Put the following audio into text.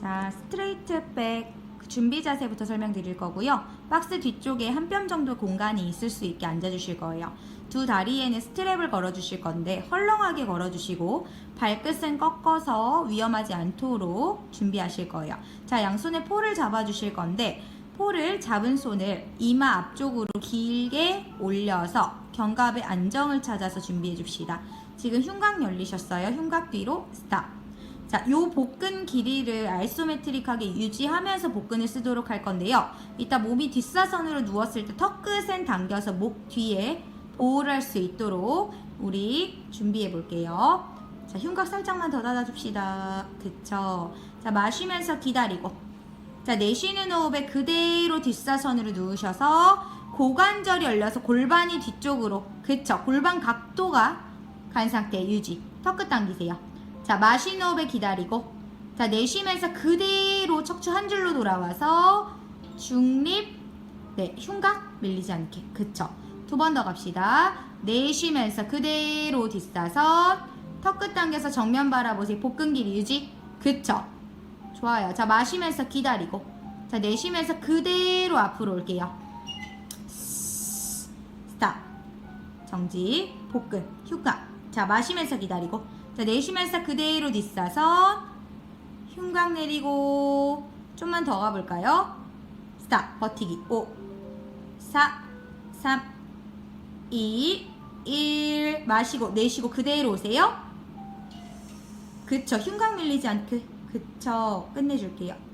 자, 스트레이트 백 준비 자세부터 설명드릴 거고요. 박스 뒤쪽에 한 뼘 정도 공간이 있을 수 있게 앉아주실 거예요. 두 다리에는 스트랩을 걸어주실 건데 헐렁하게 걸어주시고 발끝은 꺾어서 위험하지 않도록 준비하실 거예요. 자, 양손에 폴을 잡아주실 건데 폴을 잡은 손을 이마 앞쪽으로 길게 올려서 견갑의 안정을 찾아서 준비해 줍시다. 지금 흉곽 열리셨어요. 흉곽 뒤로 스탑. 자, 요 복근 길이를 아이소메트릭하게 유지하면서 복근을 쓰도록 할 건데요. 이따 몸이 뒷사선으로 누웠을 때 턱끝은 당겨서 목 뒤에 보호를 할 수 있도록 우리 준비해 볼게요. 자, 흉곽 살짝만 더 닫아줍시다. 그쵸. 자, 마시면서 기다리고. 자, 내쉬는 호흡에 그대로 뒷사선으로 누우셔서 고관절이 열려서 골반이 뒤쪽으로. 그쵸. 골반 각도가 간 상태 유지. 턱끝 당기세요. 자, 마시는 호흡에 기다리고. 자, 내쉬면서 그대로 척추 한 줄로 돌아와서 중립. 네, 흉곽 밀리지 않게. 그쵸. 두 번 더 갑시다. 내쉬면서 그대로 뒷사선. 턱끝 당겨서 정면 바라보세요. 복근 길이 유지. 그쵸. 좋아요. 자, 마시면서 기다리고. 자, 내쉬면서 그대로 앞으로 올게요. 스탑. 정지. 복근. 흉곽. 자, 마시면서 기다리고. 자, 내쉬면서 그대로 뒷사선. 흉곽 내리고. 좀만 더 가볼까요? 스탑. 버티기. 5, 4, 3, 2, 1. 마시고, 내쉬고 그대로 오세요. 그쵸. 흉곽 밀리지 않게. 그쵸. 끝내줄게요.